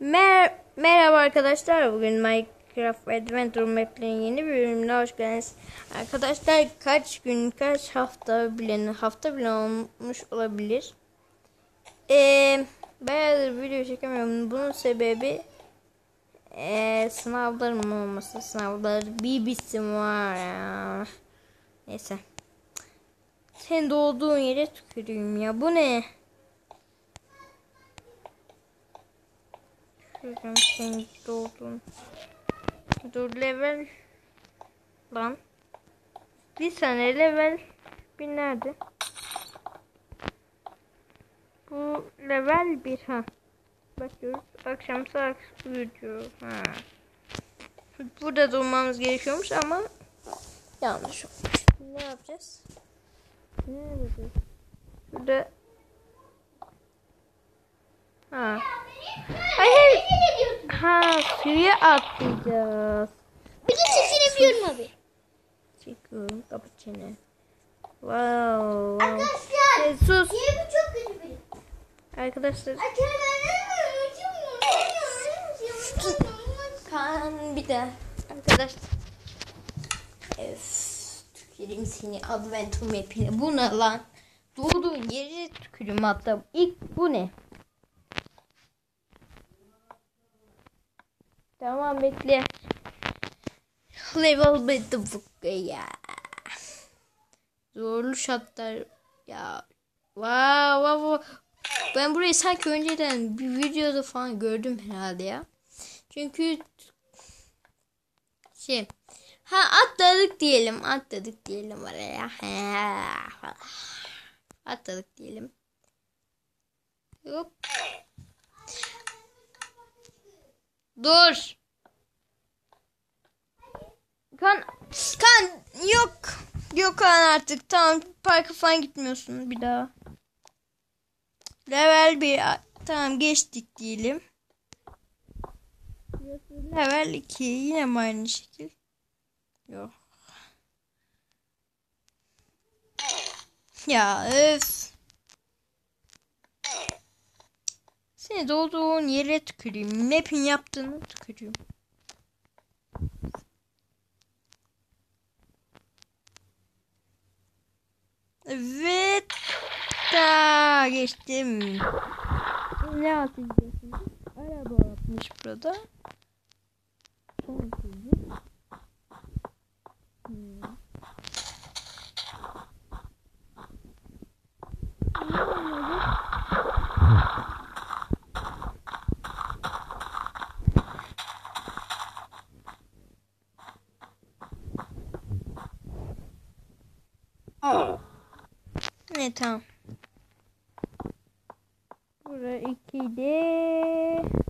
Mer Merhaba arkadaşlar. Bugün Minecraft Adventure Map'lerin yeni bir bölümüne hoş geldiniz. Arkadaşlar kaç gün, kaç hafta bile, hafta bile olmuş olabilir. Ee, bayağıdır video çekemiyorum. Bunun sebebi ee, sınavlarım olması. Sınavlar bir bitsin var ya. Neyse. Sen doğduğun yere tüküreyim ya. Bu ne? Şuradan sen doğdun. Dur level. Lan. Bir saniye level. Bir nerede? Bu level bir ha. Bakıyoruz. Akşam saat uyuyor. Ha. Burada durmamız gerekiyormuş ama yanlış olmuş. Ne yapacağız? Ne yapacağız? Şurada Ha. Ha suya atlayacağız. Bir de çekinebiliyorum abi. Çekiyorum. Kapat çene. Wow. Arkadaşlar. E, sus. Niye bu çok kötü biri? Arkadaşlar. Kan bir de. Arkadaşlar. Öf. Tüküreyim seni Adventure map'ine. Bu ne lan? Doğduğun yeri tükürüm hatta. İlk bu ne? Tamam bekle. Level bitti ya. Zorlu şartlar ya. Wow, wow, wow. Ben burayı sanki önceden bir videoda falan gördüm herhalde ya. Çünkü şey ha atladık diyelim atladık diyelim oraya. Atladık diyelim. Hop. Dur. Kan kan yok. Yok kan artık. Tamam parka falan gitmiyorsun bir daha. Level 1 tamam geçtik diyelim. Level 2 yine mi aynı şekil? Yok. Ya öf. Seni doğduğun yere tüküreyim. Map'in yaptığını tüküreyim. Evet. Da geçtim. Ne atacaksın? Araba yapmış burada. Hmm. Ne olmadı? Ne tamam. Bura 2'de.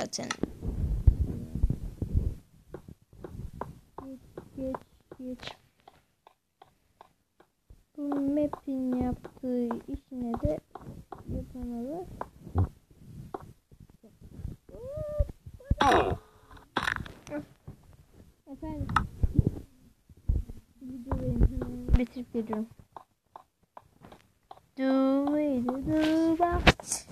Zaten geç geç. Bu map'in yaptığı işine de yapamalı. Efendim. Bitirip geliyorum.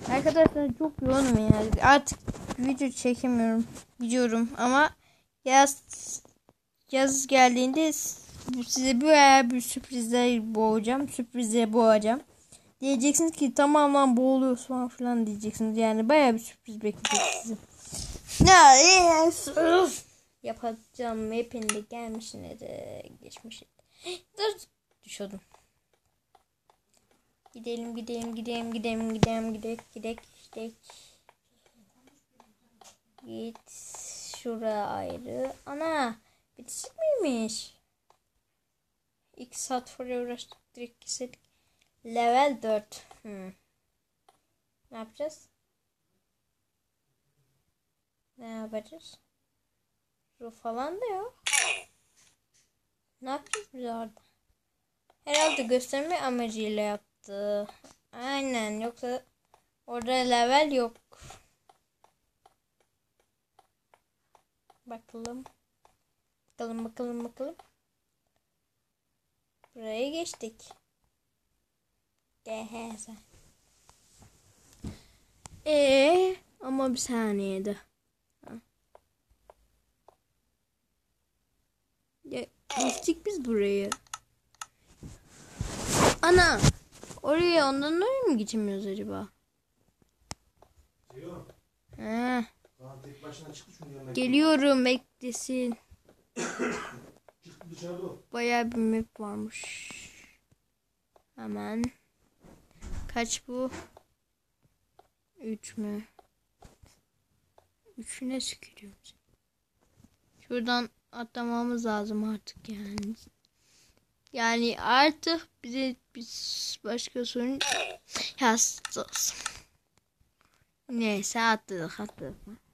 Arkadaşlar çok yoğunum yani. Artık video çekemiyorum. Biliyorum ama yaz yaz geldiğinde size bir bir sürprizler boğacağım. Sürprize boğacağım. Diyeceksiniz ki tamam lan boğuluyorsun falan filan diyeceksiniz. Yani baya bir sürpriz bekleyecek sizi. Yapacağım hepinde gelmişine de geçmiş. Dur düşüyordum. Gidelim gidelim gidelim gidelim gidelim gidelim gidelim gidelim. Git şuraya ayrı. Ana bitişik miymiş? İki saat sonra uğraştık direkt kesedik. Level 4. Hmm. Ne yapacağız? Ne yapacağız? Şu falan da yok. Ne yapacağız biz orada? Herhalde gösterme amacıyla yaptı. Aynen yoksa orada level yok. Bakalım. Bakalım bakalım bakalım. Buraya geçtik. Gehe sen. Ee, ama bir saniyede. Ya, geçtik biz burayı. Ana. Oraya ondan oraya mı geçemiyoruz acaba? Yok. He. Tek başına çıktı çünkü yanına. Geliyorum beklesin. Çıktı dışarıda o. Bayağı bir map varmış. Hemen. Kaç bu? 3 mü? Üçüne sıkıyorum. Şuradan atlamamız lazım artık yani. Yani artık bize biz başka sorun yazdı. Neyse atladık atladık.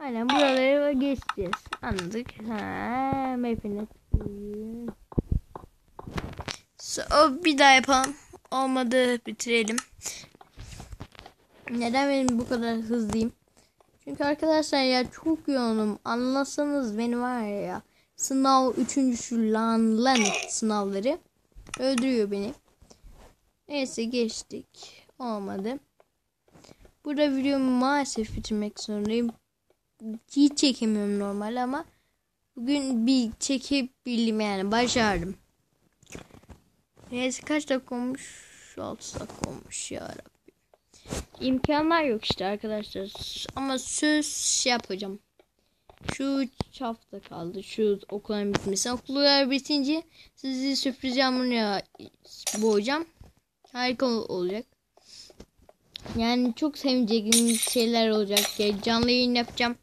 Aynen buraları geçeceğiz. Anladık. Ha. So, bir daha yapalım. Olmadı bitirelim. Neden benim bu kadar hızlıyım? Çünkü arkadaşlar ya çok yoğunum. Anlasanız beni var ya. Sınav üçüncü şu lan lanet sınavları. Öldürüyor beni. Neyse geçtik. Olmadı. Burada videomu maalesef bitirmek zorundayım hiç çekemiyorum normal ama bugün bir çekebildim yani başardım. Neyse kaç dakika olmuş? 6 dakika olmuş ya Rabbi. İmkanlar yok işte arkadaşlar. Ama söz yapacağım. Şu hafta kaldı. Şu okulların bitmesi. Okullar bitince sizi sürpriz yağmuruna boğacağım. Harika ol- olacak. Yani çok seveceğim şeyler olacak. Ya, canlı yayın yapacağım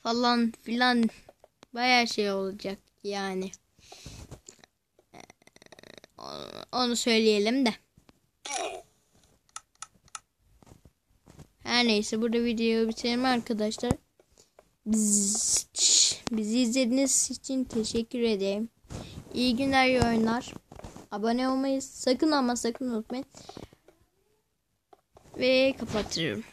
falan filan. Baya şey olacak yani. Ee, Onu söyleyelim de. Her neyse burada videoyu bitirelim arkadaşlar. Biz, bizi izlediğiniz için teşekkür ederim. İyi günler, iyi oyunlar. Abone olmayı sakın ama sakın unutmayın. Ve kapatıyorum.